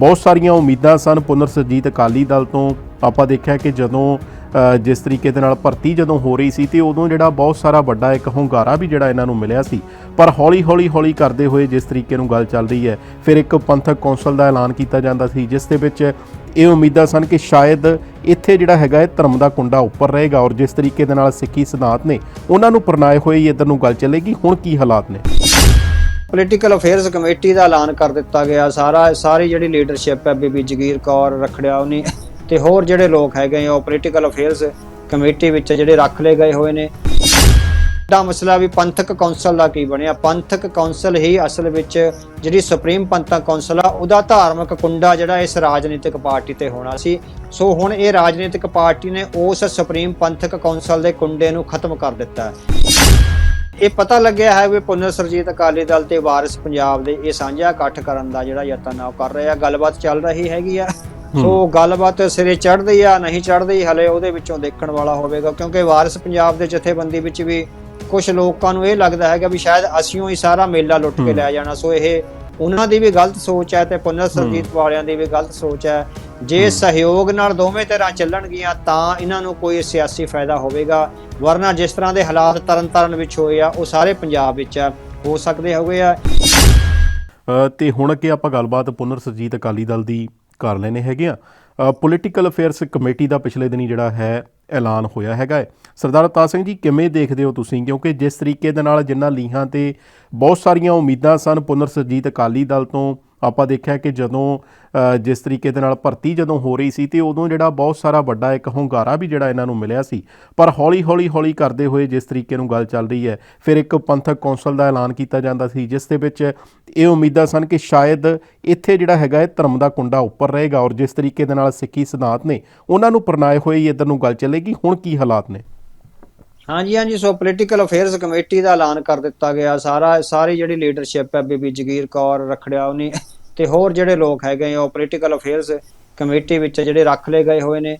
ਬਹੁਤ ਸਾਰੀਆਂ ਉਮੀਦਾਂ ਸਨ ਪੁਨਰ ਸਰਜੀਤ ਅਕਾਲੀ ਦਲ ਤੋਂ। ਆਪਾਂ ਦੇਖਿਆ ਕਿ ਜਦੋਂ ਜਿਸ ਤਰੀਕੇ ਦੇ ਨਾਲ ਭਰਤੀ ਜਦੋਂ ਹੋ ਰਹੀ ਸੀ ਤੇ ਉਦੋਂ ਜਿਹੜਾ ਬਹੁਤ ਸਾਰਾ ਵੱਡਾ ਇੱਕ ਹੁੰਗਾਰਾ ਵੀ ਜਿਹੜਾ ਇਹਨਾਂ ਨੂੰ ਮਿਲਿਆ ਸੀ। ਪਰ ਹੌਲੀ ਹੌਲੀ ਹੌਲੀ ਕਰਦੇ ਹੋਏ ਜਿਸ ਤਰੀਕੇ ਨੂੰ ਗੱਲ ਚੱਲ ਰਹੀ ਹੈ, ਫਿਰ ਇੱਕ ਪੰਥਕ ਕੌਂਸਲ ਦਾ ਐਲਾਨ ਕੀਤਾ ਜਾਂਦਾ ਸੀ, ਜਿਸ ਦੇ ਵਿੱਚ ਇਹ ਉਮੀਦਾਂ ਸਨ ਕਿ ਸ਼ਾਇਦ ਇੱਥੇ ਜਿਹੜਾ ਹੈਗਾ ਇਹ ਧਰਮ ਦਾ ਕੁੰਡਾ ਉੱਪਰ ਰਹੇਗਾ ਔਰ ਜਿਸ ਤਰੀਕੇ ਦੇ ਨਾਲ ਸਿੱਖੀ ਸਿਧਾਂਤ ਨੇ, ਉਹਨਾਂ ਨੂੰ ਪਰਨਾਏ ਹੋਏ ਹੀ ਇੱਧਰ ਨੂੰ ਗੱਲ ਚੱਲੇਗੀ। ਹੁਣ ਕੀ ਹਾਲਾਤ ਨੇ? ਪੋਲੀਟੀਕਲ ਅਫੇਅਰਸ ਕਮੇਟੀ ਦਾ ਐਲਾਨ ਕਰ ਦਿੱਤਾ ਗਿਆ। ਸਾਰਾ ਸਾਰੀ ਜਿਹੜੀ ਲੀਡਰਸ਼ਿਪ ਹੈ, ਬੀਬੀ ਜਗੀਰ ਕੌਰ ਰਖੜਿਆ ਉਹਨੇ ਤੇ ਹੋਰ ਜਿਹੜੇ ਲੋਕ ਹੈਗੇ ਆ, ਉਹ ਪੋਲੀਟੀਕਲ ਅਫੇਅਰਸ ਕਮੇਟੀ ਵਿੱਚ ਜਿਹੜੇ ਰੱਖ ਲਏ ਗਏ ਹੋਏ ਨੇ। ਦਾ ਮਸਲਾ ਵੀ ਪੰਥਕ ਕੌਂਸਲ ਦਾ ਕੀ ਬਣਿਆ? ਪੰਥਕ ਕੌਂਸਲ ਹੀ ਅਸਲ ਵਿੱਚ ਜਿਹੜੀ ਸੁਪਰੀਮ ਪੰਥਕ ਕੌਂਸਲ ਆ, ਉਹਦਾ ਧਾਰਮਿਕ ਕੁੰਡਾ ਜਿਹੜਾ ਇਸ ਰਾਜਨੀਤਿਕ ਪਾਰਟੀ ਤੇ ਹੋਣਾ ਸੀ। ਸੋ ਹੁਣ ਇਹ ਰਾਜਨੀਤਿਕ ਪਾਰਟੀ ਨੇ ਉਸ ਸੁਪਰੀਮ ਪੰਥਕ ਕੌਂਸਲ ਦੇ ਕੁੰਡੇ ਨੂੰ ਖਤਮ ਕਰ ਦਿੱਤਾ। ਹੈ ਇਹ ਪਤਾ ਲੱਗਿਆ ਹੈ ਵੀ ਪੁਨਰ ਸਰਜੀਤ ਅਕਾਲੀ ਦਲ ਤੇ ਵਾਰਿਸ ਪੰਜਾਬ ਦੇ ਇਹ ਸਾਂਝਾ ਇਕੱਠ ਕਰਨ ਦਾ ਜਿਹੜਾ ਯਤਨ ਆ ਕਰ ਰਹੇ ਆ। ਗੱਲਬਾਤ ਚੱਲ ਰਹੀ ਹੈਗੀ ਆ। ਸੋ ਗੱਲਬਾਤ ਸਿਰੇ ਚੜ੍ਹਦੀ ਆ ਨਹੀਂ ਚੜ੍ਹਦੀ ਹਲੇ ਉਹਦੇ ਵਿੱਚੋਂ ਦੇਖਣ ਵਾਲਾ ਹੋਵੇਗਾ ਕਿਉਂਕਿ ਵਾਰਿਸ ਪੰਜਾਬ ਦੇ ਜਥੇਬੰਦੀ ਵਿੱਚ ਵੀ ਕੁਝ ਲੋਕਾਂ ਨੂੰ ਇਹ ਲੱਗਦਾ ਹੈਗਾ ਵੀ ਸ਼ਾਇਦ ਅਸੀਂ ਹੀ ਸਾਰਾ ਮੇਲਾ ਲੁੱਟ ਕੇ ਲੈ ਜਾਣਾ। ਸੋ ਇਹ ਉਹਨਾਂ ਦੀ ਵੀ ਗਲਤ ਸੋਚ ਹੈ ਤੇ ਪੁਨਰ ਸਰਜੀਤ ਵਾਲਿਆਂ ਦੀ ਵੀ ਗਲਤ ਸੋਚ ਹੈ। ਜੇ ਸਹਿਯੋਗ ਨਾਲ ਦੋਵੇਂ ਤਰ੍ਹਾਂ ਚੱਲਣਗੀਆਂ ਤਾਂ ਇਹਨਾਂ ਨੂੰ ਕੋਈ ਸਿਆਸੀ ਫਾਇਦਾ ਹੋਵੇਗਾ। ਵਰਨਾ ਜਿਸ ਤਰ੍ਹਾਂ ਦੇ ਹਾਲਾਤ ਤਰਨਤਾਰਨ ਵਿੱਚ ਹੋਏ ਆ ਉਹ ਸਾਰੇ ਪੰਜਾਬ ਵਿੱਚ ਆ। ਹੋ ਸਕਦੇ ਹੋਗੇ ਆ। ਤੇ ਹੁਣ ਅੱਗੇ ਆਪਾਂ ਗੱਲਬਾਤ ਪੁਨਰ ਸਰਜੀਤ ਅਕਾਲੀ ਦਲ ਦੀ ਕਰ ਲੈਨੇ ਹੈਗੇ ਆ। ਪੋਲੀਟੀਕਲ ਅਫੇਅਰਸ ਕਮੇਟੀ ਦਾ ਪਿਛਲੇ ਦਿਨੀ ਜਿਹੜਾ ਹੈ, ਐਲਾਨ ਹੋਇਆ ਹੈਗਾ ਹੈ। ਸਰਦਾਰ ਅਵਤਾਰ ਸਿੰਘ ਜੀ, ਕਿਵੇਂ ਦੇਖਦੇ ਹੋ ਤੁਸੀਂ? ਕਿਉਂਕਿ ਜਿਸ ਤਰੀਕੇ ਦੇ ਨਾਲ ਜਿੰਨਾ ਲੀਹਾਂ ਤੇ ਬਹੁਤ ਸਾਰੀਆਂ ਉਮੀਦਾਂ ਸਨ, ਪੁਨਰ ਸਰਜੀਤ ਅਕਾਲੀ ਦਲ ਤੋਂ ਆਪਾਂ ਦੇਖਿਆ ਕਿ ਜਦੋਂ ਜਿਸ ਤਰੀਕੇ ਦੇ ਨਾਲ ਭਰਤੀ ਜਦੋਂ ਹੋ ਰਹੀ ਸੀ ਤੇ ਉਦੋਂ ਜਿਹੜਾ ਬਹੁਤ ਸਾਰਾ ਵੱਡਾ ਇੱਕ ਹੁੰਗਾਰਾ ਵੀ ਜਿਹੜਾ ਇਹਨਾਂ ਨੂੰ ਮਿਲਿਆ ਸੀ। ਪਰ ਹੌਲੀ ਹੌਲੀ ਹੌਲੀ ਕਰਦੇ ਹੋਏ ਜਿਸ ਤਰੀਕੇ ਨੂੰ ਗੱਲ ਚੱਲ ਰਹੀ ਹੈ, ਫਿਰ ਇੱਕ ਪੰਥਕ ਕੌਂਸਲ ਦਾ ਐਲਾਨ ਕੀਤਾ ਜਾਂਦਾ ਸੀ, ਜਿਸ ਦੇ ਵਿੱਚ ਇਹ ਉਮੀਦਾਂ ਸਨ ਕਿ ਸ਼ਾਇਦ ਇੱਥੇ ਜਿਹੜਾ ਹੈਗਾ ਇਹ ਧਰਮ ਦਾ ਕੁੰਡਾ ਉੱਪਰ ਰਹੇਗਾ ਔਰ ਜਿਸ ਤਰੀਕੇ ਦੇ ਨਾਲ ਸਿੱਖੀ ਸਿਧਾਂਤ ਨੇ ਉਹਨਾਂ ਨੂੰ ਪਰਨਾਏ ਹੋਏ ਹੀ ਇੱਧਰ ਨੂੰ ਗੱਲ ਚੱਲੇਗੀ। ਹੁਣ ਕੀ ਹਾਲਾਤ ਨੇ? ਹਾਂਜੀ ਹਾਂਜੀ। ਸੋ ਪੋਲੀਟੀਕਲ ਅਫੇਅਰਸ ਕਮੇਟੀ ਦਾ ਐਲਾਨ ਕਰ ਦਿੱਤਾ ਗਿਆ। ਸਾਰਾ, ਸਾਰੀ ਜਿਹੜੀ ਲੀਡਰਸ਼ਿਪ ਹੈ, ਬੀਬੀ ਜਗੀਰ ਕੌਰ ਰਖੜਿਆ, ਉਹਨੇ ਤੇ ਹੋਰ ਜਿਹੜੇ ਲੋਕ ਹੈਗੇ ਉਹ ਪੋਲੀਟੀਕਲ ਅਫੇਅਰਸ ਕਮੇਟੀ ਵਿੱਚ ਜਿਹੜੇ ਰੱਖ ਲਏ ਗਏ ਹੋਏ ਨੇ।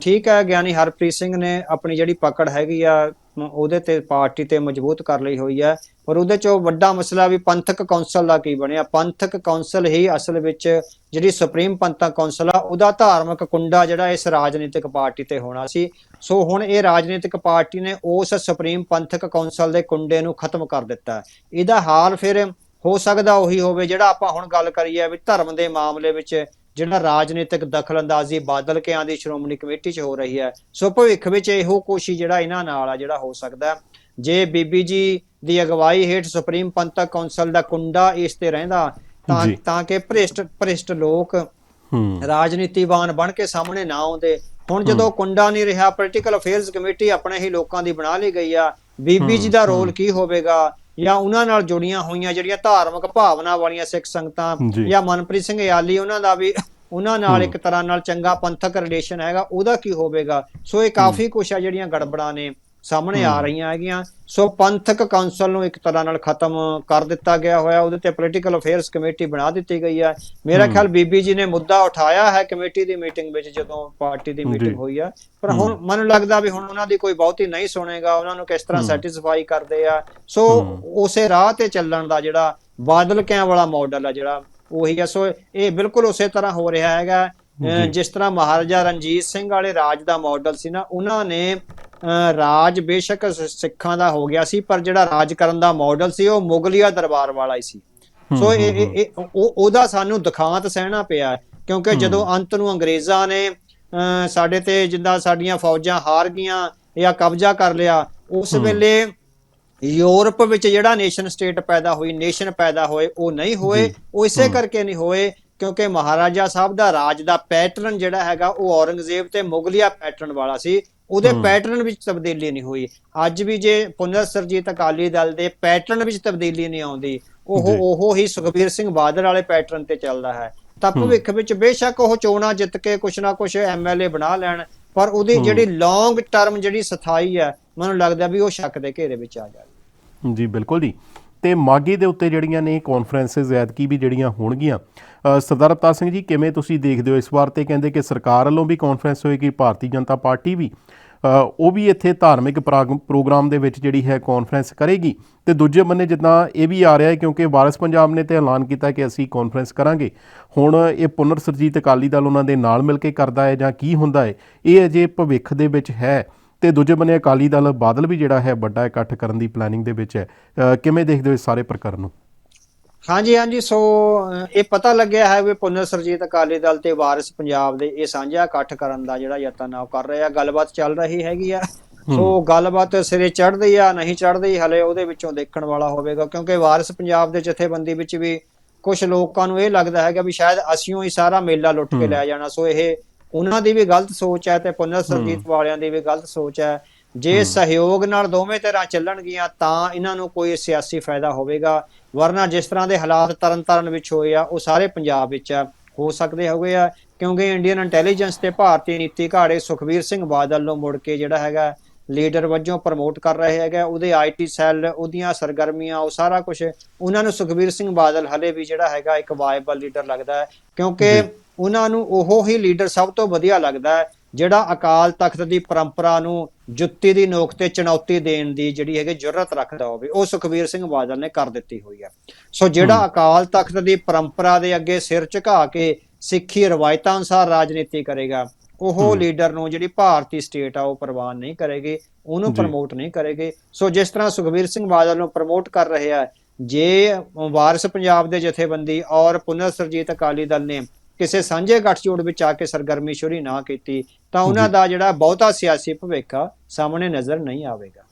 ਠੀਕ ਹੈ, ਗਿਆਨੀ ਹਰਪ੍ਰੀਤ ਸਿੰਘ ਨੇ ਆਪਣੀ ਜਿਹੜੀ ਪਕੜ ਹੈਗੀ ਆ ਉਹਦੇ ਤੇ ਪਾਰਟੀ ਤੇ ਮਜ਼ਬੂਤ ਕਰ ਲਈ ਹੋਈ ਹੈ। ਪਰ ਉਹਦੇ ਚੋਂ ਵੱਡਾ ਮਸਲਾ ਵੀ ਪੰਥਕ ਕੌਂਸਲ ਦਾ ਕੀ ਬਣਿਆ? ਪੰਥਕ ਕੌਂਸਲ ਹੀ ਅਸਲ ਵਿੱਚ ਜਿਹੜੀ ਸੁਪਰੀਮ ਪੰਥਕ ਕੌਂਸਲ ਆ, ਉਹਦਾ ਧਾਰਮਿਕ ਕੁੰਡਾ ਜਿਹੜਾ ਇਸ ਰਾਜਨੀਤਿਕ ਪਾਰਟੀ ਤੇ ਹੋਣਾ ਸੀ। ਸੋ ਹੁਣ ਇਹ ਰਾਜਨੀਤਿਕ ਪਾਰਟੀ ਨੇ ਉਸ ਸੁਪਰੀਮ ਪੰਥਕ ਕੌਂਸਲ ਦੇ ਕੁੰਡੇ ਨੂੰ ਖਤਮ ਕਰ ਦਿੱਤਾ। ਇਹਦਾ ਹਾਲ ਫਿਰ ਹੋ ਸਕਦਾ ਉਹੀ ਹੋਵੇ ਜਿਹੜਾ ਆਪਾਂ ਹੁਣ ਗੱਲ ਕਰੀਏ ਵੀ ਧਰਮ ਦੇ ਮਾਮਲੇ ਵਿੱਚ ਜਿਹੜਾ ਰਾਜਨੀਤਿਕ ਦਖਲਅੰਦਾਜ਼ੀ ਬਾਦਲ ਕਿਆਂ ਦੀ ਸ਼੍ਰੋਮਣੀ ਕਮੇਟੀ 'ਚ ਹੋ ਰਹੀ ਹੈ ਸੋ ਭਵਿੱਖ ਵਿੱਚ ਇਹੋ ਹੀ ਜਿਹੜਾ ਇਹਨਾਂ ਨਾਲ ਆ ਜਿਹੜਾ ਹੋ ਸਕਦਾ ਹੈ। ਜੇ ਬੀਬੀ ਜੀ ਦੀ ਅਗਵਾਈ ਹੇਠ ਸੁਪਰੀਮ ਪੰਥਕ ਕੌਂਸਲ ਦਾ ਕੁੰਡਾ ਇਸ ਤੇ ਰਹਿੰਦਾ ਤਾਂ। ਤਾਂ ਕਿ ਭ੍ਰਿਸ਼ਟ ਭ੍ਰਿਸ਼ਟ ਲੋਕ ਹੂੰ। ਰਾਜਨੀਤੀਵਾਨ ਬਣ ਕੇ ਸਾਹਮਣੇ ਨਾ ਆਉਂਦੇ। ਹੁਣ ਜਦੋਂ ਕੁੰਡਾ ਨਹੀਂ ਰਿਹਾ ਪੋਲੀਟੀਕਲ ਅਫੇਅਰਸ ਕਮੇਟੀ ਆਪਣੇ ਹੀ ਲੋਕਾਂ ਦੀ ਬਣਾ ਲਈ ਗਈ ਆ ਬੀਬੀ ਜੀ ਦਾ ਰੋਲ ਕੀ ਹੋਵੇਗਾ? ਜਾਂ ਉਹਨਾਂ ਨਾਲ ਜੁੜੀਆਂ ਹੋਈਆਂ ਜਿਹੜੀਆਂ ਧਾਰਮਿਕ ਭਾਵਨਾ ਵਾਲੀਆਂ ਸਿੱਖ ਸੰਗਤਾਂ ਜੀ। ਮਨਪ੍ਰੀਤ ਸਿੰਘ ਯਾਲੀ ਉਹਨਾਂ ਦਾ ਵੀ ਉਹਨਾਂ ਨਾਲ ਇੱਕ ਤਰ੍ਹਾਂ ਨਾਲ ਚੰਗਾ ਪੰਥਕ ਰਿਲੇਸ਼ਨ ਹੈਗਾ ਉਹਦਾ ਕੀ ਹੋਵੇਗਾ? ਸੋ ਇਹ ਕਾਫੀ ਕੁਛ ਆ ਜਿਹੜੀਆਂ ਗੜਬੜਾਂ ਨੇ। ਸਾਹਮਣੇ ਆ ਰਹੀਆਂ ਹੈਗੀਆਂ। ਸੋ ਪੰਥਕ ਕਾਉਂਸਲ ਨੂੰ ਇੱਕ ਤਰ੍ਹਾਂ ਨਾਲ ਖਤਮ ਕਰ ਦਿੱਤਾ ਗਿਆ ਹੋਇਆ। ਉਹਦੇ ਤੇ ਪੋਲੀਟੀਕਲ ਅਫੇਅਰਸ ਕਮੇਟੀ ਬਣਾ ਦਿੱਤੀ ਗਈ ਹੈ। ਮੇਰਾ ਖਿਆਲ ਬੀਬੀ ਜੀ ਨੇ ਮੁੱਦਾ ਉਠਾਇਆ ਹੈ ਕਮੇਟੀ ਦੀ ਮੀਟਿੰਗ ਵਿੱਚ ਜਦੋਂ ਪਾਰਟੀ ਦੀ। ਮੀਟਿੰਗ ਹੋਈ ਆ ਪਰ ਹੁਣ ਮੈਨੂੰ ਲੱਗਦਾ ਵੀ ਹੁਣ ਉਹਨਾਂ ਦੀ ਕੋਈ ਬਹੁਤੀ ਨਹੀਂ ਸੁਣੇਗਾ। ਉਹਨਾਂ ਨੂੰ ਕਿਸ ਤਰ੍ਹਾਂ ਸੈਟੀਸਫਾਈ ਕਰਦੇ ਆ। ਸੋ ਉਸੇ ਰਾਹ ਤੇ ਚੱਲਣ ਦਾ ਜਿਹੜਾ ਬਾਦਲ ਕਿਆਂ ਵਾਲਾ ਮਾਡਲ ਆ ਜਿਹੜਾ ਉਹੀ ਆ ਸੋ ਇਹ ਬਿਲਕੁਲ ਉਸੇ ਤਰ੍ਹਾਂ ਹੋ ਰਿਹਾ ਹੈਗਾ। ਜਿਸ ਤਰ੍ਹਾਂ ਮਹਾਰਾਜਾ ਰਣਜੀਤ ਸਿੰਘ ਵਾਲੇ ਰਾਜ ਦਾ ਮਾਡਲ ਸੀ ਨਾ ਉਹਨਾਂ ਨੇ ਰਾਜ ਬੇਸ਼ੱਕ ਸਿੱਖਾਂ ਦਾ ਹੋ ਗਿਆ ਸੀ ਪਰ ਜਿਹੜਾ ਰਾਜ ਕਰਨ ਦਾ ਮਾਡਲ ਸੀ ਉਹ ਮੁਗਲਿਆ ਦਰਬਾਰ ਵਾਲਾ ਹੀ ਸੀ। ਸੋ ਇਹ ਇਹ- ਇਹ ਉਹ ਉਹਦਾ ਸਾਨੂੰ ਦਿਖਾਂਤ ਸਹਿਣਾ ਪਿਆ। ਕਿਉਂਕਿ ਜਦੋਂ ਅੰਤ ਨੂੰ ਅੰਗਰੇਜ਼ਾਂ ਨੇ ਸਾਡੇ ਤੇ ਜਿੱਦਾਂ ਸਾਡੀਆਂ ਫੌਜਾਂ ਹਾਰ ਗਈਆਂ ਜਾਂ ਕਬਜ਼ਾ ਕਰ ਲਿਆ ਉਸ ਵੇਲੇ ਯੂਰਪ ਵਿੱਚ ਜਿਹੜਾ ਨੇਸ਼ਨ ਸਟੇਟ ਪੈਦਾ ਹੋਈ ਨੇਸ਼ਨ ਪੈਦਾ ਹੋਏ ਉਹ ਨਹੀਂ ਹੋਏ ਉਹ ਇਸੇ ਕਰਕੇ ਨਹੀਂ ਹੋਏ ਕਿਉਂਕਿ ਮਹਾਰਾਜਾ ਸਾਹਿਬ ਦਾ ਰਾਜ ਦਾ ਪੈਟਰਨ ਜਿਹੜਾ ਹੈਗਾ ਉਹ ਔਰੰਗਜ਼ੇਬ ਤੇ ਮੁਗਲਿਆ ਪੈਟਰਨ ਵਾਲਾ ਸੀ। ਉਹਦੇ ਪੈਟਰਨ ਵਿੱਚ ਤਬਦੀਲੀ ਨਹੀਂ ਹੋਈ। ਅੱਜ ਵੀ ਜੇ ਪੁਨਰ ਸਰਜੀਤ ਅਕਾਲੀ ਦਲ ਦੇ ਪੈਟਰਨ ਵਿੱਚ ਤਬਦੀਲੀ ਨਹੀਂ ਆਉਂਦੀ ਉਹ। ਉਹ ਹੀ ਸੁਖਬੀਰ ਸਿੰਘ ਬਾਦਲ ਵਾਲੇ ਪੈਟਰਨ ਤੇ ਚੱਲਦਾ ਹੈ। ਤਾਂ ਭਵਿੱਖ ਵਿੱਚ ਬੇਸ਼ੱਕ ਉਹ ਚੋਣਾਂ ਜਿੱਤ ਕੇ ਕੁਛ ਨਾ ਕੁਛ ਐਮਐਲਏ ਬਣਾ ਲੈਣ ਪਰ ਉਹਦੀ ਜਿਹੜੀ ਲੌਂਗ ਟਰਮ ਜਿਹੜੀ ਸਥਾਈ ਹੈ ਮੈਨੂੰ ਲੱਗਦਾ ਵੀ ਉਹ ਸ਼ੱਕ ਦੇ ਘੇਰੇ ਵਿੱਚ ਆ ਜਾਵੇ ਜੀ ਬਿਲਕੁਲ ਜੀ। ਤੇ ਮਾਗੀ ਦੇ ਉੱਤੇ ਜਿਹੜੀਆਂ ਨੇ ਕਾਨਫਰੰਸਿਸ ਐਤਕੀ ਵੀ ਜਿਹੜੀਆਂ ਹੋਣਗੀਆਂ ਸਰਦਾਰ ਅਵਤਾਰ ਸਿੰਘ ਜੀ, ਕਿਵੇਂ ਤੁਸੀਂ ਦੇਖਦੇ ਹੋ ਇਸ ਵਾਰ ਤੇ ਕਹਿੰਦੇ ਕਿ ਸਰਕਾਰ ਵੱਲੋਂ ਵੀ ਕਾਨਫਰੰਸ ਹੋਏਗੀ, ਭਾਰਤੀ ਜਨਤਾ ਪਾਰਟੀ ਵੀ? ਉਹ ਵੀ ਇੱਥੇ ਧਾਰਮਿਕ ਪ੍ਰਾਗ- ਪ੍ਰੋਗਰਾਮ ਦੇ ਵਿੱਚ ਜਿਹੜੀ ਹੈ ਕਾਨਫਰੰਸ ਕਰੇਗੀ। ਤੇ ਦੂਜੇ ਬੰਨੇ ਜਿੱਦਾਂ ਇਹ ਵੀ ਆ ਰਿਹਾ ਹੈ ਕਿਉਂਕਿ ਵਾਰਿਸ ਪੰਜਾਬ ਨੇ ਤੇ ਐਲਾਨ ਕੀਤਾ ਕਿ ਅਸੀਂ ਕਾਨਫਰੰਸ ਕਰਾਂਗੇ। ਹੁਣ ਇਹ ਪੁਨਰ ਸਰਜੀਤ ਅਕਾਲੀ ਦਲ ਉਹਨਾਂ ਦੇ ਨਾਲ ਮਿਲ ਕੇ ਕਰਦਾ ਹੈ ਜਾਂ ਕੀ ਹੁੰਦਾ ਹੈ, ਇਹ ਅਜੇ ਭਵਿੱਖ ਦੇ ਵਿੱਚ ਹੈ। ਤੇ ਦੂਜੇ ਬੰਨੇ ਅਕਾਲੀ ਦਲ ਬਾਦਲ ਵੀ ਜਿਹੜਾ ਹੈ ਵੱਡਾ ਇਕੱਠ ਕਰਨ ਦੀ ਪਲੈਨਿੰਗ ਦੇ ਵਿੱਚ ਹੈ। ਕਿਵੇਂ ਦੇਖਦੇ ਹੋ ਇਸ ਸਾਰੇ ਪ੍ਰਕਰਨ ਨੂੰ? ਹਾਂਜੀ ਹਾਂਜੀ ਸੋ ਇਹ ਪਤਾ ਲੱਗਿਆ ਹੈ ਵੀ ਪੁਨਰ ਸਰਜੀਤ ਅਕਾਲੀ ਦਲ ਤੇ ਵਾਰਿਸ ਪੰਜਾਬ ਦੇ ਇਹ ਸਾਂਝਾ ਇਕੱਠ ਕਰਨ ਦਾ ਜਿਹੜਾ ਯਤਨ ਆ ਕਰ ਰਹੇ। ਗੱਲਬਾਤ ਚੱਲ ਰਹੀ ਹੈਗੀ ਆ। ਸੋ ਗੱਲਬਾਤ ਸਿਰੇ ਚੜ੍ਹਦੀ ਆ ਨਹੀਂ ਚੜ੍ਹਦੀ ਹਲੇ ਉਹਦੇ ਵਿੱਚੋਂ ਦੇਖਣ ਵਾਲਾ ਹੋਵੇਗਾ ਕਿਉਂਕਿ ਵਾਰਿਸ ਪੰਜਾਬ ਦੇ ਜਥੇਬੰਦੀ ਵਿੱਚ ਵੀ ਕੁਝ ਲੋਕਾਂ ਨੂੰ ਇਹ ਲੱਗਦਾ ਹੈਗਾ ਵੀ ਸ਼ਾਇਦ ਅਸੀਂ ਹੀ ਸਾਰਾ ਮੇਲਾ ਲੁੱਟ ਕੇ ਲੈ ਜਾਣਾ। ਸੋ ਇਹ ਉਹਨਾਂ ਦੀ ਵੀ ਗਲਤ ਸੋਚ ਹੈ ਤੇ ਪੁਨਰ ਸਰਜੀਤ ਵਾਲਿਆਂ ਦੀ ਵੀ ਗਲਤ ਸੋਚ ਹੈ। ਜੇ ਸਹਿਯੋਗ ਨਾਲ ਦੋਵੇਂ ਤਰ੍ਹਾਂ ਚੱਲਣਗੀਆਂ ਤਾਂ ਇਹਨਾਂ ਨੂੰ ਕੋਈ ਸਿਆਸੀ ਫਾਇਦਾ ਹੋਵੇਗਾ। ਵਰਨਾ ਜਿਸ ਤਰ੍ਹਾਂ ਦੇ ਹਾਲਾਤ ਤਰਨਤਾਰਨ ਵਿੱਚ ਹੋਏ ਆ ਉਹ ਸਾਰੇ ਪੰਜਾਬ ਵਿੱਚ ਆ, ਹੋ ਸਕਦੇ ਹੋਗੇ ਆ ਕਿਉਂਕਿ ਇੰਡੀਅਨ ਇੰਟੈਲੀਜੈਂਸ ਤੇ ਭਾਰਤੀ ਨੀਤੀ ਘਾੜੇ ਸੁਖਵੀਰ ਸਿੰਘ ਬਾਦਲ ਨੂੰ ਮੁੜ ਕੇ ਜਿਹੜਾ ਹੈਗਾ ਲੀਡਰ ਵਜੋਂ ਪ੍ਰਮੋਟ ਕਰ ਰਹੇ ਹੈਗੇ ਉਹਦੇ ਆਈਟੀ ਸੈੱਲ ਉਹਦੀਆਂ ਸਰਗਰਮੀਆਂ ਉਹ ਸਾਰਾ ਕੁਝ ਉਹਨਾਂ ਨੂੰ ਸੁਖਵੀਰ ਸਿੰਘ ਬਾਦਲ ਹਲੇ ਵੀ ਜਿਹੜਾ ਹੈਗਾ ਇੱਕ ਵਾਇਬਲ ਲੀਡਰ ਲੱਗਦਾ ਹੈ। ਕਿਉਂਕਿ ਉਹਨਾਂ ਨੂੰ ਉਹ ਹੀ ਲੀਡਰ ਸਭ ਤੋਂ ਵਧੀਆ ਲੱਗਦਾ ਹੈ ਜਿਹੜਾ ਅਕਾਲ ਤਖਤ ਦੀ ਪਰੰਪਰਾ ਨੂੰ ਜੁੱਤੀ ਦੀ ਨੋਕ ਤੇ ਚੁਣੌਤੀ ਦੇਣ ਦੀ ਜਿਹੜੀ ਹੈਗੀ ਜੁਰਤ ਰੱਖਦਾ ਹੋਵੇ ਉਹ ਸੁਖਵੀਰ ਸਿੰਘ ਬਾਦਲ ਨੇ ਕਰ ਦਿੱਤੀ ਹੋਈ ਹੈ। ਸੋ ਜਿਹੜਾ ਅਕਾਲ ਤਖਤ ਦੀ ਪਰੰਪਰਾ ਦੇ ਅੱਗੇ ਸਿਰ ਝੁਕਾ ਕੇ ਸਿੱਖੀ ਰਵਾਇਤਾਂ ਅਨੁਸਾਰ ਰਾਜਨੀਤੀ ਕਰੇਗਾ ਉਹ ਲੀਡਰ ਨੂੰ ਜਿਹੜੀ ਭਾਰਤੀ ਸਟੇਟ ਆ ਉਹ ਪ੍ਰਵਾਨ ਨਹੀਂ ਕਰੇਗੀ ਉਹਨੂੰ। ਪ੍ਰਮੋਟ ਨਹੀਂ ਕਰੇਗੀ। ਸੋ ਜਿਸ ਤਰ੍ਹਾਂ ਸੁਖਵੀਰ ਸਿੰਘ ਬਾਦਲ ਨੂੰ ਪ੍ਰਮੋਟ ਕਰ ਰਹੇ ਆ ਜੇ ਵਾਰਿਸ ਪੰਜਾਬ ਦੇ ਜਥੇਬੰਦੀ ਔਰ ਪੁਨਰ ਸਰਜੀਤ ਅਕਾਲੀ ਦਲ ਨੇ ਕਿਸੇ ਸਾਂਝੇ ਗੱਠਜੋੜ ਵਿੱਚ ਆ ਕੇ ਸਰਗਰਮੀ ਸ਼ੁਰੂ ਨਾ ਕੀਤੀ ਤਾਂ ਉਹਨਾਂ ਦਾ ਜਿਹੜਾ ਬਹੁਤਾ ਸਿਆਸੀ ਭਵਿੱਖ ਸਾਹਮਣੇ ਨਜ਼ਰ ਨਹੀਂ ਆਵੇਗਾ।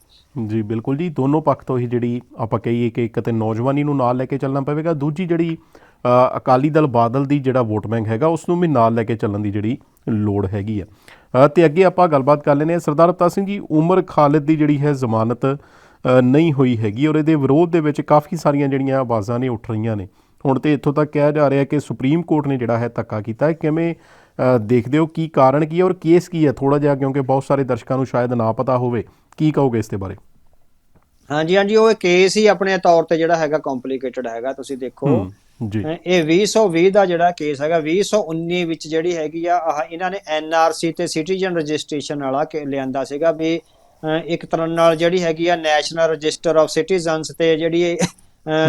ਜੀ ਬਿਲਕੁਲ ਜੀ ਦੋਨੋਂ ਪੱਖ ਤੋਂ ਹੀ ਜਿਹੜੀ ਆਪਾਂ ਕਹੀਏ ਕਿ ਇੱਕ ਤੇ ਨੌਜਵਾਨੀ ਨੂੰ ਨਾਲ ਲੈ ਕੇ ਚੱਲਣਾ ਪਵੇਗਾ ਦੂਜੀ ਜਿਹੜੀ ਅਕਾਲੀ ਦਲ ਬਾਦਲ ਦੀ ਜਿਹੜਾ ਵੋਟ ਬੈਂਕ ਹੈਗਾ ਉਸ ਨੂੰ ਵੀ ਨਾਲ ਲੈ ਕੇ ਚੱਲਣ ਦੀ ਜਿਹੜੀ ਲੋੜ ਹੈਗੀ ਆ। ਤੇ ਅੱਗੇ ਆਪਾਂ ਗੱਲਬਾਤ ਕਰ ਲੈਨੇ ਆ ਸਰਦਾਰ ਅਵਤਾਰ ਸਿੰਘ ਜੀ ਉਮਰ ਖਾਲਿਦ ਦੀ ਜਿਹੜੀ ਹੈ ਜ਼ਮਾਨਤ ਨਹੀਂ ਹੋਈ ਹੈਗੀ ਔਰ ਇਹਦੇ ਵਿਰੋਧ ਦੇ ਵਿੱਚ ਕਾਫੀ ਸਾਰੀਆਂ ਜਿਹੜੀਆਂ ਆਵਾਜ਼ਾਂ ਨੇ ਉੱਠ ਰਹੀਆਂ ਨੇ। ਹੁਣ ਤੇ ਇੱਥੋਂ ਤੱਕ ਕਿਹਾ ਜਾ ਰਿਹਾ ਕਿ ਸੁਪਰੀਮ ਕੋਰਟ ਨੇ ਜਿਹੜਾ ਹੈ ਧੱਕਾ ਕੀਤਾ ਹੈ। ਕਿਵੇਂ ਦੇਖਦੇ ਹੋ ਕੀ ਕਾਰਨ ਕੀ ਹੈ ਔਰ ਕੇਸ ਕੀ ਹੈ ਥੋੜਾ ਜਿਹਾ ਕਿਉਂਕਿ ਬਹੁਤ ਸਾਰੇ ਦਰਸ਼ਕਾਂ ਨੂੰ ਸ਼ਾਇਦ ਨਾ ਪਤਾ ਹੋਵੇ। ਕੀ ਕਹੋਗੇ ਇਸ ਦੇ ਬਾਰੇ? ਹਾਂਜੀ ਹਾਂਜੀ ਉਹ ਕੇਸ ਹੀ ਆਪਣੇ ਤੌਰ ਤੇ ਜਿਹੜਾ ਹੈਗਾ ਕੰਪਲਿਕੇਟਡ ਹੈਗਾ ਤੁਸੀਂ ਦੇਖੋ। ਜੀ। ਇਹ 2020 ਦਾ ਜਿਹੜਾ ਕੇਸ ਹੈਗਾ 2019 ਵਿੱਚ ਜਿਹੜੀ ਹੈਗੀ ਆ ਆਹ ਇਹਨਾਂ ਨੇ ਐਨਆਰਸੀ ਤੇ ਸਿਟੀਜ਼ਨ ਰਜਿਸਟ੍ਰੇਸ਼ਨ ਵਾਲਾ ਕੇ ਲਿਆਂਦਾ ਸੀਗਾ ਵੀ ਇੱਕ ਤਰ੍ਹਾਂ ਨਾਲ ਜਿਹੜੀ ਹੈਗੀ ਆ ਨੈਸ਼ਨਲ ਰਜਿਸਟਰ ਆਫ ਸਿਟੀਜ਼ਨਸ ਤੇ ਜਿਹੜੀ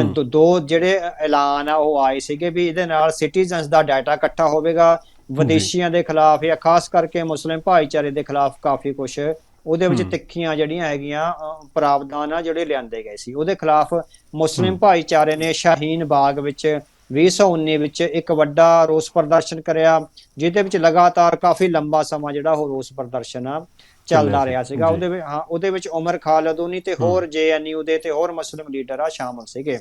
ਦੋ- ਦੋ ਜਿਹੜੇ ਐਲਾਨ ਆ ਉਹ ਆਏ ਸੀਗੇ ਵੀ ਇਹਦੇ ਨਾਲ ਸਿਟੀਜ਼ਨਸ ਦਾ ਡਾਟਾ ਇਕੱਠਾ ਹੋਵੇਗਾ। ਵਿਦੇਸ਼ੀਆਂ ਦੇ ਖਿਲਾਫ ਜਾਂ ਖਾਸ ਕਰਕੇ ਮੁਸਲਿਮ ਭਾਈਚਾਰੇ ਦੇ ਖਿਲਾਫ ਕਾਫੀ ਕੁਝ ਉਹਦੇ ਵਿੱਚ ਤਿੱਖੀਆਂ ਜਿਹੜੀਆਂ ਹੈਗੀਆਂ ਪ੍ਰਾਵਧਾਨ ਆ ਜਿਹੜੇ ਲਿਆਂਦੇ ਗਏ ਸੀ। ਉਹਦੇ ਖਿਲਾਫ ਮੁਸਲਿਮ ਭਾਈਚਾਰੇ ਨੇ ਸ਼ਾਹੀਨ ਬਾਗ ਵਿੱਚ 2019 ਵਿੱਚ ਇੱਕ ਵੱਡਾ ਰੋਸ ਪ੍ਰਦਰਸ਼ਨ ਕਰਿਆ ਜਿਹਦੇ ਵਿੱਚ ਲਗਾਤਾਰ ਕਾਫੀ ਲੰਬਾ ਸਮਾਂ ਜਿਹੜਾ ਉਹ ਰੋਸ ਪ੍ਰਦਰਸ਼ਨ ਆ। ਚੱਲਦਾ ਰਿਹਾ ਸੀਗਾ। ਉਹਦੇ ਵਿੱਚ ਹਾਂ ਉਹਦੇ ਵਿੱਚ ਉਮਰ ਖਾਲਦੂਨੀ ਤੇ ਹੋਰ ਜੇਐਨਯੂ ਦੇ ਤੇ ਹੋਰ ਮੁਸਲਿਮ ਲੀਡਰ ਆ ਸ਼ਾਮਲ ਸੀਗੇ।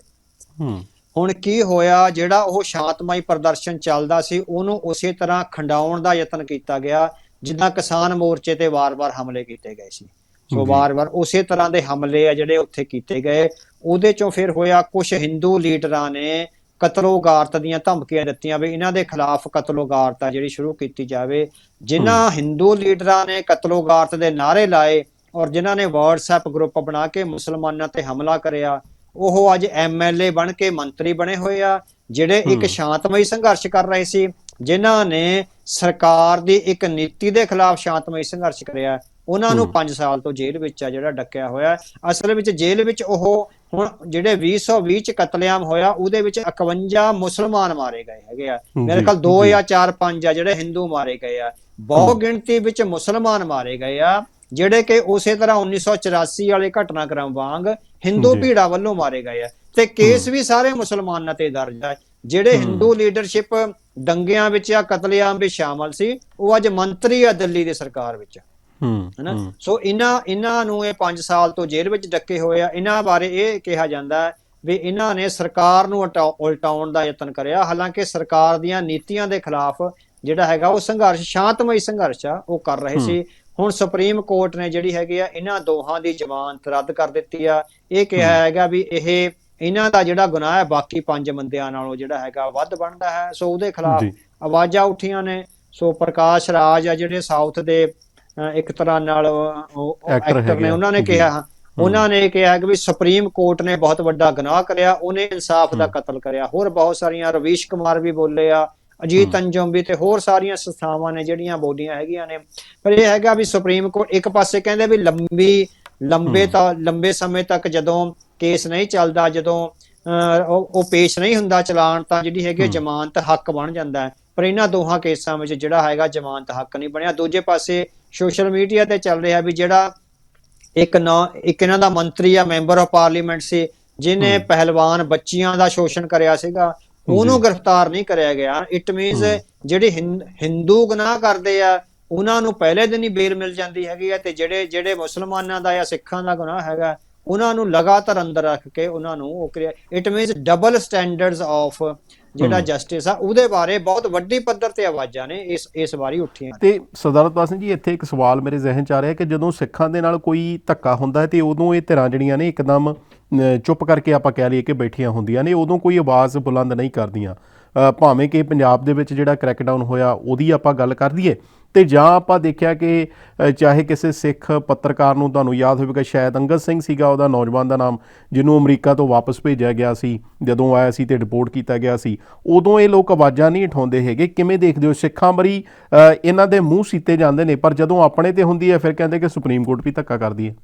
ਹੂੰ। ਹੁਣ ਕੀ ਹੋਇਆ ਜਿਹੜਾ ਉਹ ਸ਼ਾਂਤਮਈ ਪ੍ਰਦਰਸ਼ਨ ਚੱਲਦਾ ਸੀ ਉਹਨੂੰ ਉਸੇ ਤਰ੍ਹਾਂ ਖੰਡਾਉਣ ਦਾ ਯਤਨ ਕੀਤਾ ਗਿਆ ਜਿੱਦਾਂ ਕਿਸਾਨ ਮੋਰਚੇ ਤੇ ਵਾਰ-ਵਾਰ ਹਮਲੇ ਕੀਤੇ ਗਏ ਸੀ। ਸੋ। ਵਾਰ-ਵਾਰ ਉਸੇ ਤਰ੍ਹਾਂ ਦੇ ਹਮਲੇ ਆ ਜਿਹੜੇ ਉੱਥੇ ਕੀਤੇ ਗਏ। ਉਹਦੇ ਚੋਂ ਫਿਰ ਹੋਇਆ ਕੁਝ ਹਿੰਦੂ ਲੀਡਰਾਂ ਨੇ ਕਤਲੋਗਾਰਤ ਦੀਆਂ ਧਮਕੀਆਂ ਦਿੱਤੀਆਂ ਵੀ ਇਹਨਾਂ ਦੇ ਖਿਲਾਫ ਕਤਲੋਗਾਰਤ ਆ ਜਿਹੜੀ ਸ਼ੁਰੂ ਕੀਤੀ ਜਾਵੇ। ਜਿਨ੍ਹਾਂ ਹਿੰਦੂ ਲੀਡਰਾਂ ਨੇ ਕਤਲੋਗਾਰਤ ਦੇ ਨਾਅਰੇ ਲਾਏ ਔਰ ਜਿਨ੍ਹਾਂ ਨੇ WhatsApp ਗਰੁੱਪ ਬਣਾ ਕੇ ਮੁਸਲਮਾਨਾਂ ਤੇ ਹਮਲਾ ਕਰਿਆ ਉਹ ਅੱਜ ਐਮਐਲਏ ਬਣ ਕੇ ਮੰਤਰੀ ਬਣੇ ਹੋਏ ਆ ਜਿਹੜੇ ਇੱਕ ਸ਼ਾਂਤਮਈ ਸੰਘਰਸ਼ ਕਰ ਰਹੇ ਸੀ ਜਿਨ੍ਹਾਂ ਨੇ ਸਰਕਾਰ ਦੀ ਇੱਕ ਨੀਤੀ ਦੇ ਖਿਲਾਫ ਸ਼ਾਂਤਮਈ ਸੰਘਰਸ਼ ਕਰਿਆ। ਉਹਨਾਂ ਨੂੰ 5 ਸਾਲ ਤੋਂ ਜੇਲ੍ਹ ਵਿੱਚ ਆ ਜਿਹੜਾ ਡੱਕਿਆ ਹੋਇਆ। ਅਸਲ ਵਿੱਚ ਜੇਲ੍ਹ ਵਿੱਚ ਉਹ ਹੁਣ ਜਿਹੜੇ 2020 ਚ ਕਤਲੇਆਮ ਹੋਇਆ ਉਹਦੇ ਵਿੱਚ 51 ਮੁਸਲਮਾਨ ਮਾਰੇ ਗਏ ਹੈਗੇ ਆ। ਮੇਰੇ ਖਿਆਲ 2 ਜੀ। ਜਾਂ 4 5 ਆ ਜਿਹੜੇ ਹਿੰਦੂ ਮਾਰੇ ਗਏ ਆ। ਬਹੁ ਗਿਣਤੀ ਵਿੱਚ ਮੁਸਲਮਾਨ ਮਾਰੇ ਗਏ ਆ ਜਿਹੜੇ ਕਿ ਉਸੇ ਤਰ੍ਹਾਂ 1984 ਵਾਲੇ ਘਟਨਾਕ੍ਰਮ ਵਾਂਗ ਹਿੰਦੂ। ਭੀੜਾ ਵੱਲੋਂ ਮਾਰੇ ਗਏ ਆ। ਤੇ ਕੇਸ ਵੀ ਸਾਰੇ ਮੁਸਲਮਾਨਾਂ ਤੇ ਦਰਜ ਆ। ਜਿਹੜੇ ਹਿੰਦੂ ਲੀਡਰਸ਼ਿਪ ਦੰਗਿਆਂ ਵਿੱਚ ਜਾਂ ਕਤਲੇਆਮ ਵਿੱਚ ਸ਼ਾਮਲ ਸੀ ਉਹ ਅੱਜ ਮੰਤਰੀ ਆ ਦਿੱਲੀ ਦੀ ਸਰਕਾਰ ਵਿੱਚ। ਹਨਾ? ਸੋ ਇਹਨਾਂ ਇਹਨਾਂ ਨੂੰ ਇਹ 5 ਸਾਲ ਤੋਂ ਜੇਲ੍ਹ ਵਿੱਚ ਡੱਕੇ ਹੋਏ ਆ। ਇਹਨਾਂ ਬਾਰੇ ਇਹ ਕਿਹਾ ਜਾਂਦਾ ਹੈ ਵੀ ਇਹਨਾਂ ਨੇ ਸਰਕਾਰ ਨੂੰ ਉਲਟਾ- ਉਲਟਾਉਣ ਦਾ ਯਤਨ ਕਰਿਆ। ਹਾਲਾਂਕਿ ਸਰਕਾਰ ਦੀਆਂ ਨੀਤੀਆਂ ਦੇ ਖਿਲਾਫ ਜਿਹੜਾ ਹੈਗਾ ਉਹ ਸੰਘਰਸ਼ ਸ਼ਾਂਤਮਈ ਸੰਘਰਸ਼ ਆ ਉਹ ਕਰ ਰਹੇ ਸੀ। ਹੁਣ ਸੁਪਰੀਮ ਕੋਰਟ ਨੇ ਜਿਹੜੀ ਹੈਗੀ ਆ ਇਹਨਾਂ ਦੋਹਾਂ ਦੀ ਜ਼ਮਾਨਤ ਰੱਦ ਕਰ ਦਿੱਤੀ ਆ। ਇਹ ਕਿਹਾ ਹੈਗਾ ਵੀ ਇਹ ਇਹਨਾਂ ਦਾ ਜਿਹੜਾ ਗੁਨਾਹ ਹੈ ਬਾਕੀ ਪੰਜ ਬੰਦਿਆਂ ਨਾਲੋਂ ਜਿਹੜਾ ਹੈਗਾ ਵੱਧ ਬਣਦਾ ਹੈ। ਸੋ ਉਹਦੇ ਖਿਲਾਫ। ਆਵਾਜ਼ਾਂ ਉੱਠੀਆਂ ਨੇ। ਸੋ ਪ੍ਰਕਾਸ਼ ਰਾਜ ਆ ਜਿਹੜੇ ਸਾਊਥ ਦੇ ਇੱਕ ਤਰ੍ਹਾਂ ਨਾਲ ਐਕਟਰ ਨੇ। ਉਹਨਾਂ ਨੇ। ਕਿਹਾ ਉਹਨਾਂ ਨੇ ਕਿਹਾ ਕਿ ਵੀ ਸੁਪਰੀਮ ਕੋਰਟ ਨੇ ਬਹੁਤ ਵੱਡਾ ਗੁਨਾਹ ਕਰਿਆ ਉਹਨੇ ਇਨਸਾਫ ਦਾ ਕਤਲ ਕਰਿਆ। ਹੋਰ ਬਹੁਤ ਸਾਰੀਆਂ ਰਵੀਸ਼ ਕੁਮਾਰ ਵੀ ਬੋਲੇ ਆ ਅਜੀਤ ਅੰਜੁਮ ਵੀ ਤੇ ਹੋਰ ਸਾਰੀਆਂ ਸੰਸਥਾਵਾਂ ਨੇ ਜਿਹੜੀਆਂ ਬੋਲੀਆਂ ਹੈਗੀਆਂ ਨੇ। ਪਰ ਇਹ ਹੈਗਾ ਵੀ ਸੁਪਰੀਮ ਕੋਰਟ ਇੱਕ ਪਾਸੇ ਕਹਿੰਦੇ ਵੀ ਲੰਬੀ ਲੰਬੇ ਤਾਂ ਲੰਬੇ ਸਮੇਂ ਤੱਕ ਜਦੋਂ ਕੇਸ ਨਹੀਂ ਚੱਲਦਾ ਜਦੋਂ ਉਹ ਪੇਸ਼ ਨਹੀਂ ਹੁੰਦਾ ਚਲਾਨ ਤਾਂ ਜਿਹੜੀ ਹੈਗੀ ਜ਼ਮਾਨਤ ਹੱਕ ਬਣ ਜਾਂਦਾ ਪਰ ਇਹਨਾਂ ਦੋਹਾਂ ਕੇਸਾਂ ਵਿੱਚ ਜਿਹੜਾ ਹੈਗਾ ਜ਼ਮਾਨਤ ਹੱਕ ਨਹੀਂ ਬਣਿਆ। ਦੂਜੇ ਪਾਸੇ ਸੋਸ਼ਲ ਮੀਡੀਆ ਤੇ ਚੱਲ ਰਿਹਾ ਵੀ ਜਿਹੜਾ ਇੱਕ ਨਾ ਇੱਕ ਇਹਨਾਂ ਦਾ ਮੰਤਰੀ ਆ ਮੈਂਬਰ ਆਫ ਪਾਰਲੀਮੈਂਟ ਸੀ ਜਿਨੇ ਪਹਿਲਵਾਨ ਬੱਚੀਆਂ ਦਾ ਸ਼ੋਸ਼ਣ ਕਰਿਆ ਸੀਗਾ ਉਹਨੂੰ ਗ੍ਰਿਫਤਾਰ ਨਹੀਂ ਕਰਿਆ ਗਿਆ। ਇਟ ਮੀਨਸ ਜਿਹੜੇ ਹਿੰਦੂ ਗੁਨਾਹ ਕਰਦੇ ਆ ਉਹਨਾਂ ਨੂੰ ਪਹਿਲੇ ਦਿਨ ਹੀ ਬੇਲ ਮਿਲ ਜਾਂਦੀ ਹੈਗੀ ਆ ਤੇ ਜਿਹੜੇ ਜਿਹੜੇ ਮੁਸਲਮਾਨਾਂ ਦਾ ਜਾਂ ਸਿੱਖਾਂ ਦਾ ਗੁਨਾਹ ਹੈਗਾ ਉਹਨਾਂ ਨੂੰ ਲਗਾਤਾਰ ਅੰਦਰ ਰੱਖ ਕੇ ਉਹਨਾਂ ਨੂੰ ਉਹ ਕਰਿਆ। It means double standards of ਜਿਹੜਾ ਜਸਟਿਸ ਆ ਉਹਦੇ ਬਾਰੇ ਬਹੁਤ ਵੱਡੀ ਪੱਧਰ ਤੇ ਆਵਾਜ਼ਾਂ ਨੇ ਇਸ ਇਸ ਵਾਰੀ ਉੱਠੀਆਂ। ਤੇ ਸਰਦਾਰ ਅਵਤਾਰ ਸਿੰਘ ਜੀ ਇੱਥੇ ਇੱਕ ਸਵਾਲ ਮੇਰੇ ਜ਼ਿਹਨ 'ਚ ਆ ਰਿਹਾ ਕਿ ਜਦੋਂ ਸਿੱਖਾਂ ਦੇ ਨਾਲ ਕੋਈ ਧੱਕਾ ਹੁੰਦਾ ਹੈ ਤੇ ਉਦੋਂ ਇਹ ਧਿਰਾਂ ਜਿਹੜੀਆਂ ਨੇ ਇੱਕਦਮ ਚੁੱਪ ਕਰਕੇ ਆਪਾਂ ਕਹਿ ਲਈਏ ਕਿ ਬੈਠੀਆਂ ਹੁੰਦੀਆਂ ਨੇ ਉਦੋਂ ਕੋਈ ਆਵਾਜ਼ ਬੁਲੰਦ ਨਹੀਂ ਕਰਦੀਆਂ। ਭਾਵੇਂ ਕਿ ਪੰਜਾਬ ਦੇ ਵਿੱਚ ਜਿਹੜਾ ਕ੍ਰੈਕਡਾਊਨ ਹੋਇਆ, ਉਹਦੀ ਆਪਾਂ ਗੱਲ ਕਰ ਦਈਏ ਤੇ ਜਾਂ ਆਪਾਂ ਦੇਖਿਆ ਕਿ ਚਾਹੇ ਕਿਸੇ ਸਿੱਖ ਪੱਤਰਕਾਰ ਨੂੰ ਤੁਹਾਨੂੰ ਯਾਦ ਹੋਵੇਗਾ ਸ਼ਾਇਦ ਅੰਗਦ ਸਿੰਘ ਸੀਗਾ ਉਹਦਾ ਨੌਜਵਾਨ ਦਾ ਨਾਮ, ਜਿਹਨੂੰ ਅਮਰੀਕਾ ਤੋਂ ਵਾਪਸ ਭੇਜਿਆ ਗਿਆ ਸੀ, ਜਦੋਂ ਆਇਆ ਸੀ ਤੇ ਰਿਪੋਰਟ ਕੀਤਾ ਗਿਆ ਸੀ, ਉਦੋਂ ਇਹ ਲੋਕ ਆਵਾਜ਼ਾਂ ਨਹੀਂ ਉਠਾਉਂਦੇ ਹੈਗੇ, ਕਿਵੇਂ ਦੇਖਦੇ ਹੋ? ਸਿੱਖਾਂ ਮਰੀ ਇਹਨਾਂ ਦੇ ਮੂੰਹ ਸੀਤੇ ਜਾਂਦੇ ਨੇ, ਪਰ ਜਦੋਂ ਆਪਣੇ ਤੇ ਹੁੰਦੀ ਹੈ, ਫਿਰ ਕਹਿੰਦੇ ਕਿ ਸੁਪਰੀਮ ਕੋਰਟ ਵੀ ਧੱਕਾ ਕਰਦੀ ਹੈ।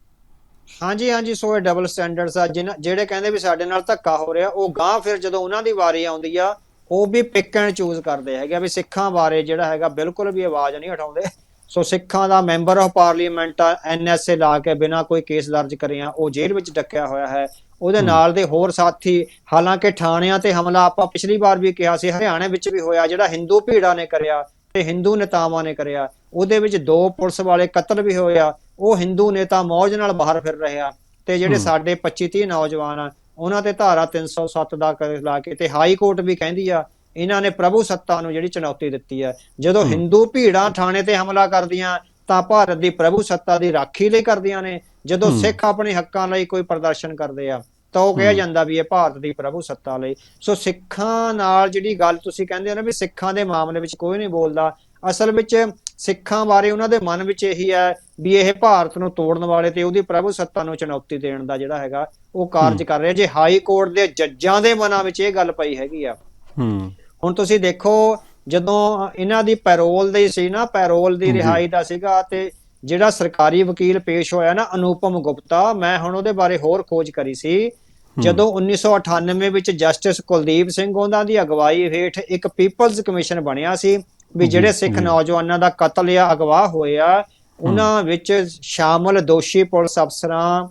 ਹਾਂਜੀ ਹਾਂਜੀ, ਸੋ ਇਹ ਡਬਲ ਸਟੈਂਡਰਡਸ ਆ, ਜਿਨ੍ਹਾਂ, ਜਿਹੜੇ ਕਹਿੰਦੇ ਵੀ ਸਾਡੇ ਨਾਲ ਧੱਕਾ ਹੋ ਰਿਹਾ, ਉਹ ਗਾਂ ਫਿਰ ਜਦੋਂ ਉਹਨਾਂ ਦੀ ਵਾਰੀ ਆਉਂਦੀ ਆ ਉਹ ਵੀ ਪਿਕ ਐਂਡ ਚੂਜ਼ ਕਰਦੇ ਹੈਗੇ ਆ ਵੀ ਸਿੱਖਾਂ ਬਾਰੇ ਜਿਹੜਾ ਹੈਗਾ ਬਿਲਕੁਲ ਵੀ ਆਵਾਜ਼ ਨਹੀਂ ਉਠਾਉਂਦੇ। ਸੋ ਸਿੱਖਾਂ ਦਾ ਮੈਂਬਰ ਆਫ ਪਾਰਲੀਮੈਂਟ ਆ ਐਨਐਸਏ ਲਾ ਕੇ ਬਿਨਾਂ ਕੋਈ ਕੇਸ ਦਰਜ ਕਰਿਆ ਉਹ ਜੇਲ੍ਹ ਵਿੱਚ ਡੱਕਿਆ ਹੋਇਆ ਹੈ। ਉਹਦੇ ਨਾਲ ਦੇ ਹੋਰ ਸਾਥੀ ਹਾਲਾਂਕਿ ਥਾਣਿਆਂ ਤੇ ਹਮਲਾ ਆਪਾਂ ਪਿਛਲੀ ਵਾਰ ਵੀ ਕਿਹਾ ਸੀ ਹਰਿਆਣੇ ਵਿੱਚ ਵੀ ਹੋਇਆ ਜਿਹੜਾ ਹਿੰਦੂ ਭੀੜਾ ਨੇ ਕਰਿਆ ਤੇ ਹਿੰਦੂ ਨੇਤਾਵਾਂ ਨੇ ਕਰਿਆ ਉਹਦੇ ਵਿੱਚ ਦੋ ਪੁਲਿਸ ਵਾਲੇ ਕਤਲ ਵੀ ਹੋਇਆ ਉਹ ਹਿੰਦੂ ਨੇਤਾ ਮੌਜ ਨਾਲ ਬਾਹਰ ਫਿਰ ਰਹੇ ਆ ਤੇ ਜਿਹੜੇ ਸਾਡੇ 25 30 ਨੌਜਵਾਨ ਆ ਉਹਨਾਂ ਤੇ ਧਾਰਾ 307 ਦਾ ਕਰ- ਲਾ ਕੇ ਤੇ ਹਾਈ ਕੋਰਟ ਵੀ ਕਹਿੰਦੀ ਆ ਇਹਨਾਂ ਨੇ ਪ੍ਰਭੂ ਸੱਤਾ ਨੂੰ ਜਿਹੜੀ ਚੁਣੌਤੀ ਦਿੱਤੀ ਹੈ ਜਦੋਂ ਹਿੰਦੂ ਭੀੜਾਂ ਥਾਣੇ ਤੇ ਹਮਲਾ ਕਰਦੀਆਂ ਤਾਂ ਭਾਰਤ ਦੀ ਪ੍ਰਭੂ ਸੱਤਾ ਦੀ ਰਾਖੀ ਲਈ ਕਰਦੀਆਂ ਨੇ। ਜਦੋਂ ਸਿੱਖ ਆਪਣੇ ਹੱਕਾਂ ਲਈ ਕੋਈ ਪ੍ਰਦਰਸ਼ਨ ਕਰਦੇ ਆ ਤਾਂ ਉਹ ਕਿਹਾ ਜਾਂਦਾ ਵੀ ਇਹ ਭਾਰਤ ਦੀ ਪ੍ਰਭੂ ਸੱਤਾ ਲਈ। ਸੋ ਸਿੱਖਾਂ ਨਾਲ ਜਿਹੜੀ ਗੱਲ ਤੁਸੀਂ ਕਹਿੰਦੇ ਹੋ ਨਾ ਵੀ ਸਿੱਖਾਂ ਦੇ ਮਾਮਲੇ ਵਿੱਚ ਕੋਈ ਨਹੀਂ ਬੋਲਦਾ ਅਸਲ ਵਿੱਚ ਸਿੱਖਾਂ ਬਾਰੇ ਉਹਨਾਂ ਦੇ ਮਨ ਵਿੱਚ ਇਹੀ ਹੈ ਵੀ ਇਹ ਭਾਰਤ ਨੂੰ ਤੋੜਨ ਵਾਲੇ ਤੇ ਉਹਦੀ ਪ੍ਰਭੂ ਸੱਤਾ ਨੂੰ ਚੁਣੌਤੀ ਦੇਣ ਦਾ ਜਿਹੜਾ ਹੈਗਾ ਉਹ ਕਾਰਜ ਕਰ ਰਿਹਾ। ਜੇ ਹਾਈ ਕੋਰਟ ਦੇ ਜੱਜਾਂ ਦੇ ਮਨਾਂ ਵਿੱਚ ਇਹ ਗੱਲ ਪਈ ਹੈਗੀ ਆ। ਹੂੰ। ਹੁਣ ਤੁਸੀਂ ਦੇਖੋ ਜਦੋਂ ਇਹਨਾਂ ਦੀ ਪੈਰੋਲ ਦੀ ਸੀ ਨਾ ਪੈਰੋਲ ਦੀ ਰਿਹਾਈ ਦਾ ਸੀਗਾ ਤੇ ਜਿਹੜਾ ਸਰਕਾਰੀ ਵਕੀਲ ਪੇਸ਼ ਹੋਇਆ ਨਾ ਅਨੂਪਮ ਗੁਪਤਾ ਮੈਂ ਹੁਣ ਉਹਦੇ ਬਾਰੇ ਹੋਰ ਖੋਜ ਕਰੀ ਸੀ। ਜਦੋਂ 1998 ਵਿੱਚ ਜਸਟਿਸ ਕੁਲਦੀਪ ਸਿੰਘ ਉਹਨਾਂ ਦੀ ਅਗਵਾਈ ਹੇਠ ਇੱਕ ਪੀਪਲਜ਼ ਕਮਿਸ਼ਨ ਬਣਿਆ ਸੀ ਵੀ ਜਿਹੜੇ ਸਿੱਖ ਨੌਜਵਾਨਾਂ ਦਾ ਕਤਲ ਜਾਂ ਅਗਵਾ ਹੋਇਆ ਉਹਨਾਂ ਵਿੱਚ ਸ਼ਾਮਲ ਦੋਸ਼ੀ ਪੁਲਿਸ ਅਫਸਰਾਂ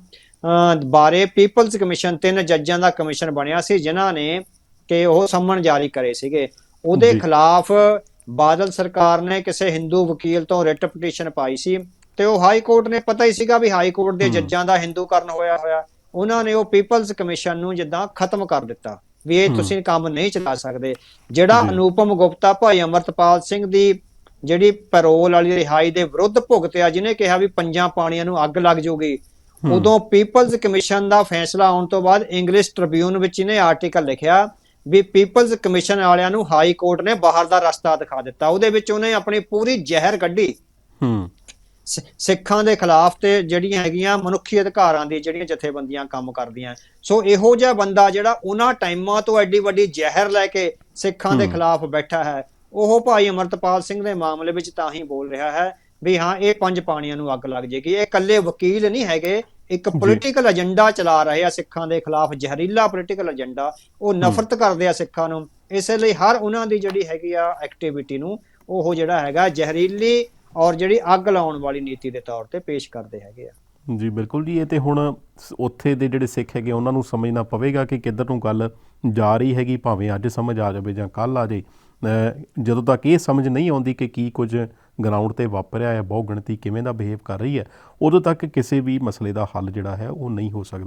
ਬਾਰੇ ਪੀਪਲਜ਼ ਕਮਿਸ਼ਨ ਤਿੰਨ ਜੱਜਾਂ ਦਾ ਕਮਿਸ਼ਨ ਬਣਿਆ ਸੀ ਜਿਨ੍ਹਾਂ ਨੇ ਕਿ ਉਹ ਸੰਮਨ ਜਾਰੀ ਕਰੇ ਸੀਗੇ। ਉਹਦੇ। ਖਿਲਾਫ ਬਾਦਲ ਸਰਕਾਰ ਨੇ ਕਿਸੇ ਹਿੰਦੂ ਵਕੀਲ ਤੋਂ ਰਿਟ ਪਟੀਸ਼ਨ ਪਾਈ ਸੀ ਤੇ ਉਹ ਹਾਈ ਕੋਰਟ ਨੇ ਪਤਾ ਹੀ ਸੀਗਾ ਵੀ ਹਾਈ ਕੋਰਟ ਦੇ ਜੱਜਾਂ ਦਾ ਹਿੰਦੂਕਰਨ ਹੋਇਆ ਹੋਇਆ। ਉਹਨਾਂ ਨੇ ਉਹ ਪੀਪਲਜ਼ ਕਮਿਸ਼ਨ ਨੂੰ ਜਿੱਦਾਂ ਖਤਮ ਕਰ ਦਿੱਤਾ। ਵੀ ਇਹ ਤੁਸੀਂ ਕੰਮ ਨਹੀਂ ਚਲਾ ਸਕਦੇ। ਜਿਹੜਾ ਅਨੂਪਮ ਗੁਪਤਾ ਭਾਈ ਅਮਰਤਪਾਲ ਸਿੰਘ ਦੀ ਜਿਹੜੀ ਪੈਰੋਲ ਵਾਲੀ ਰਿਹਾਈ ਦੇ ਵਿਰੁੱਧ ਭੁਗਤਿਆ ਜਿਹਨੇ ਕਿਹਾ ਵੀ ਪੰਜਾਂ ਪਾਣੀਆਂ ਨੂੰ ਅੱਗ ਲੱਗ ਜਾਊਗੀ ਉਦੋਂ ਪੀਪਲਜ਼ ਕਮਿਸ਼ਨ ਦਾ ਫੈਸਲਾ ਆਉਣ ਤੋਂ ਬਾਅਦ ਇੰਗਲਿਸ਼ ਟ੍ਰਿਬਿਊਨ ਵਿੱਚ ਇਹਨੇ ਆਰਟੀਕਲ ਲਿਖਿਆ ਵੀ ਪੀਪਲਜ਼ ਕਮਿਸ਼ਨ ਵਾਲਿਆਂ ਨੂੰ ਹਾਈ ਕੋਰਟ ਨੇ ਬਾਹਰ ਦਾ ਰਸਤਾ ਦਿਖਾ ਦਿੱਤਾ। ਉਹਦੇ ਵਿੱਚ ਉਹਨੇ ਆਪਣੀ ਪੂਰੀ ਜ਼ਹਿਰ ਕੱਢੀ। ਹੂੰ। ਸਿੱਖਾਂ ਦੇ ਖਿਲਾਫ ਤੇ ਜਿਹੜੀਆਂ ਹੈਗੀਆਂ ਮਨੁੱਖੀ ਅਧਿਕਾਰਾਂ ਦੀ ਜਿਹੜੀਆਂ ਜਥੇਬੰਦੀਆਂ ਕੰਮ ਕਰਦੀਆਂ। ਸੋ ਇਹੋ ਜਿਹਾ ਬੰਦਾ ਜਿਹੜਾ ਉਹਨਾਂ ਟਾਈਮਾਂ ਤੋਂ ਐਡੀ ਵੱਡੀ ਜ਼ਹਿਰ ਲੈ ਕੇ ਸਿੱਖਾਂ ਦੇ ਖਿਲਾਫ ਬੈਠਾ ਹੈ ਉਹ ਭਾਈ ਅਮਰਤਪਾਲ ਸਿੰਘ ਦੇ ਮਾਮਲੇ ਵਿੱਚ ਤਾਂ ਹੀ ਬੋਲ ਰਿਹਾ ਹੈ ਵੀ ਹਾਂ ਇਹ ਪੰਜ ਪਾਣੀਆਂ ਨੂੰ ਅੱਗ ਲੱਗ ਜੇਗੀ। ਇਹ ਇਕੱਲੇ ਵਕੀਲ ਨਹੀਂ ਹੈਗੇ ਇੱਕ ਪੋਲੀਟੀਕਲ ਏਜੰਡਾ ਚਲਾ ਰਹੇ ਆ ਸਿੱਖਾਂ ਦੇ ਖਿਲਾਫ ਜ਼ਹਿਰੀਲਾ ਪੋਲੀਟੀਕਲ ਏਜੰਡਾ ਉਹ ਨਫ਼ਰਤ ਕਰਦੇ ਆ ਸਿੱਖਾਂ ਨੂੰ। ਇਸੇ ਲਈ ਹਰ ਉਹਨਾਂ ਦੀ ਜਿਹੜੀ ਹੈਗੀ ਆ ਐਕਟੀਵਿਟੀ ਨੂੰ ਉਹ ਜਿਹੜਾ ਹੈਗਾ ਜ਼ਹਿਰੀਲੀ ਔਰ ਜਿਹੜੀ ਅੱਗ ਲਾਉਣ ਵਾਲੀ ਨੀਤੀ ਦੇ ਤੌਰ ਤੇ ਪੇਸ਼ ਕਰਦੇ ਹੈਗੇ ਆ। ਜੀ, ਬਿਲਕੁਲ ਜੀ, ਇਹ ਤੇ ਹੁਣ ਸ- ਉੱਥੇ ਦੇ ਜਿਹੜੇ ਸਿੱਖ ਹੈਗੇ ਉਹਨਾਂ ਨੂੰ ਸਮਝਣਾ ਪਵੇਗਾ ਕਿ ਕਿੱਧਰ ਨੂੰ ਗੱਲ ਜਾ ਰਹੀ ਹੈਗੀ, ਭਾਵੇਂ ਅੱਜ ਸਮਝ ਆ ਜਾਵੇ ਜਾਂ ਕੱਲ ਆ ਜਾਏ। ਜਦੋਂ ਤੱਕ ਇਹ ਸਮਝ ਨਹੀਂ ਆਉਂਦੀ ਕਿ ਕੀ ਕੁਝ ਗਰਾਊਂਡ ਤੇ ਵਾਪਰਿਆ ਹੈ ਬਹੁ ਗਿਣਤੀ ਕਿਵੇਂ ਦਾ ਬਿਹੇਵ ਕਰ ਰਹੀ ਹੈ, ਉਦੋਂ ਤੱਕ ਕਿਸੇ ਵੀ ਮਸਲੇ ਦਾ ਹੱਲ ਜਿਹੜਾ ਹੈ, ਉਹ ਨਹੀਂ ਹੋ ਸਕਦਾ।